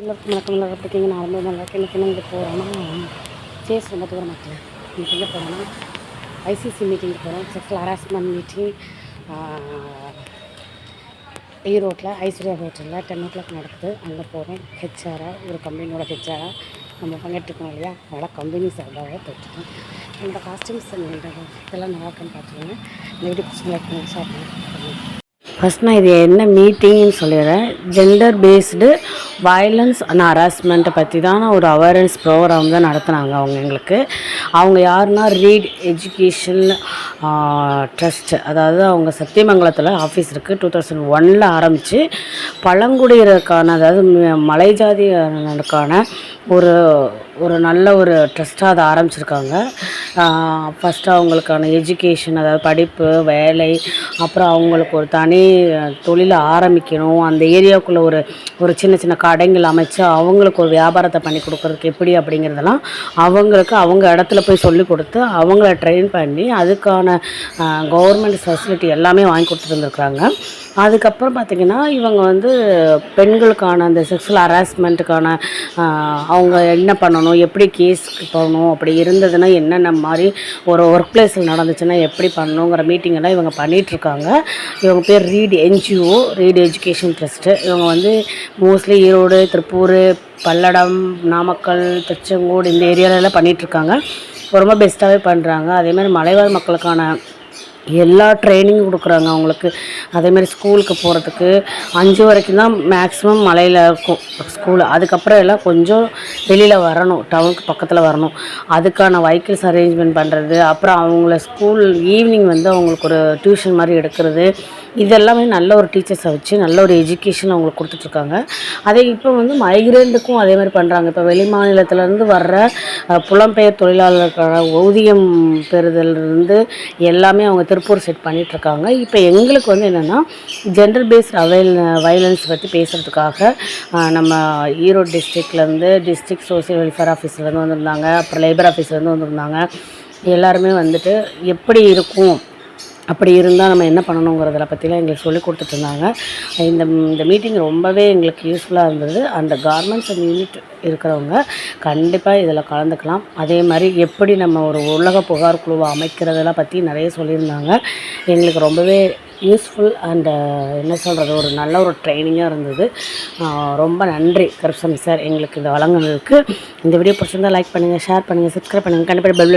எல்லாருக்கும் வணக்கம் நல்லா இருக்கீங்க. நான் ரொம்ப நல்லா இருக்கேன். இன்றைக்கி இங்கே போகிறோன்னா சேஸ் ரொம்ப தூரம் மக்கள் இன்றைக்கி எங்கே போகிறோன்னா ஐசிசி மீட்டிங் போகிறோம் செக்ஸுவல் ஹராஸ்மெண்ட் மீட்டிங் ஈரோட்டில் ஐஸ்வர்யா ஹோட்டலில் டென் ஓ கிளாக் நடக்குது. அங்கே போகிறோம் ஹெச்ஆராக ஒரு கம்பெனியோட ஹெச்ஆராக நம்ம பங்கெட்டுருக்கோம் இல்லையா? அதனால் கம்பெனி சார்பாக போட்டுருக்கோம் இந்த காஸ்டியூம்ஸ் இதெல்லாம் நல்லா இருக்குன்னு பார்த்துக்கோங்க. இந்த வீடியோ பசங்க லைக் பண்ணி ஷேர் பண்ணி ஃபஸ்ட் நான் இது என்ன மீட்டிங்னு சொல்லிடுறேன். ஜெண்டர் பேஸ்டு வயலன்ஸ் அண்ட் ஹராஸ்மெண்ட்டை பற்றி தான் ஒரு அவேர்னஸ் ப்ரோக்ராம் தான் நடத்துனாங்க அவங்க எங்களுக்கு. அவங்க யாருன்னா ரீட் எஜுகேஷன் ட்ரஸ்ட் அதாவது அவங்க சத்தியமங்கலத்தில் ஆஃபீஸ் இருக்குது டூ தௌசண்ட் ஒனில் ஆரம்பித்து பழங்குடியினருக்கான அதாவது மலை ஜாதியினருக்கான ஒரு ஒரு நல்ல ஒரு ட்ரஸ்ட்டாக அதை ஆரம்பிச்சிருக்காங்க. ஃபஸ்ட்டு அவங்களுக்கான எஜுகேஷன் அதாவது படிப்பு வேலை அப்புறம் அவங்களுக்கு ஒரு தனி தொழிலை ஆரம்பிக்கணும். அந்த ஏரியாவுக்குள்ளே ஒரு ஒரு சின்ன சின்ன கடைகள் அமைச்சு அவங்களுக்கு ஒரு வியாபாரத்தை பண்ணி கொடுக்குறதுக்கு எப்படி அப்படிங்கிறதெல்லாம் அவங்களுக்கு அவங்க இடத்துல போய் சொல்லி கொடுத்து அவங்கள ட்ரெயின் பண்ணி அதுக்கான கவர்மெண்ட் ஃபெசிலிட்டி எல்லாமே வாங்கி கொடுத்துருந்துருக்குறாங்க அதுக்கப்புறம் பார்த்திங்கன்னா இவங்க வந்து பெண்களுக்கான அந்த செக்ஷுவல் ஹராஸ்மெண்ட்டுக்கான அவங்க என்ன பண்ணணும் எப்படி கேஸ் போகணும் அப்படி இருந்ததுன்னா என்னென்ன மாதிரி ஒரு ஒர்க் பிளேஸில் நடந்துச்சுன்னா எப்படி பண்ணணுங்கிற மீட்டிங் எல்லாம் இவங்க பண்ணிகிட்ருக்காங்க இவங்க பேர் READ NGO READ education trust இவங்க வந்து மோஸ்ட்லி ஈரோடு திருப்பூர் பல்லடம் நாமக்கல் திருச்செங்கோடு இந்த ஏரியாலெல்லாம் பண்ணிகிட்ருக்காங்க ரொம்ப பெஸ்ட்டாகவே பண்ணுறாங்க அதேமாதிரி மலைவாழ் மக்களுக்கான எல்லா ட்ரைனிங்கும் கொடுக்குறாங்க அவங்களுக்கு. அதேமாதிரி ஸ்கூலுக்கு போகிறதுக்கு அஞ்சு வரைக்கும் தான் மேக்ஸிமம் மலையில் இருக்கும் ஸ்கூலு அதுக்கப்புறம் எல்லாம் கொஞ்சம் வெளியில் வரணும் டவுனுக்கு பக்கத்தில் வரணும். அதுக்கான வைக்கிள்ஸ் அரேஞ்ச்மெண்ட் பண்ணுறது அப்புறம் அவங்கள ஸ்கூல் ஈவினிங் வந்து அவங்களுக்கு ஒரு டியூஷன் மாதிரி எடுக்கிறது. இதெல்லாமே நல்ல ஒரு டீச்சர்ஸை வச்சு நல்ல ஒரு எஜுகேஷன் அவங்களுக்கு கொடுத்துட்ருக்காங்க. அதே இப்போ வந்து மைக்ரேண்டுக்கும் அதே மாதிரி பண்ணுறாங்க இப்போ வெளி மாநிலத்திலேருந்து வர்ற புலம்பெயர் தொழிலாளர்களுக்கான ஊதியம் பெறுதலிருந்து எல்லாமே அவங்க திருப்பூர் செட் பண்ணிகிட்ருக்காங்க இப்போ எங்களுக்கு வந்து என்னென்னா ஜெண்டர் பேஸ்ட் அவைல் வயலன்ஸ் பற்றி பேசுகிறதுக்காக நம்ம ஈரோடு டிஸ்ட்ரிக்ட்லேருந்து டிஸ்ட்ரிக்ட் சோசியல் வெல்ஃபேர் ஆஃபீஸ்லேருந்து வந்திருந்தாங்க அப்புறம் லேபர் ஆஃபீஸ்லேருந்து வந்திருந்தாங்க. எல்லாருமே வந்துட்டு எப்படி இருக்கும் அப்படி இருந்தால் நம்ம என்ன பண்ணணுங்கிறத பற்றிலாம் எங்களுக்கு சொல்லி கொடுத்துட்டு இருந்தாங்க. இந்த இந்த மீட்டிங் ரொம்பவே எங்களுக்கு யூஸ்ஃபுல்லாக இருந்தது. அந்த கார்மெண்ட்ஸ் அண்ட் யூனிட் இருக்கிறவங்க கண்டிப்பாக இதில் கலந்துக்கலாம். அதே மாதிரி எப்படி நம்ம ஒரு உலக புகார் குழுவை அமைக்கிறதெல்லாம் பற்றி நிறைய சொல்லியிருந்தாங்க. எங்களுக்கு ரொம்பவே யூஸ்ஃபுல் அண்டு uh, என்ன சொல்கிறது ஒரு நல்ல ஒரு ட்ரைனிங்காக இருந்தது. ரொம்ப நன்றி கருப்சன் சார் எங்களுக்கு இதை வழங்குனதுக்கு. இந்த வீடியோ பிடிச்சிருந்தால் லைக் பண்ணுங்கள் ஷேர் பண்ணுங்கள் சப்ஸ்கிரைப் பண்ணுங்கள் கண்டிப்பாக பெல்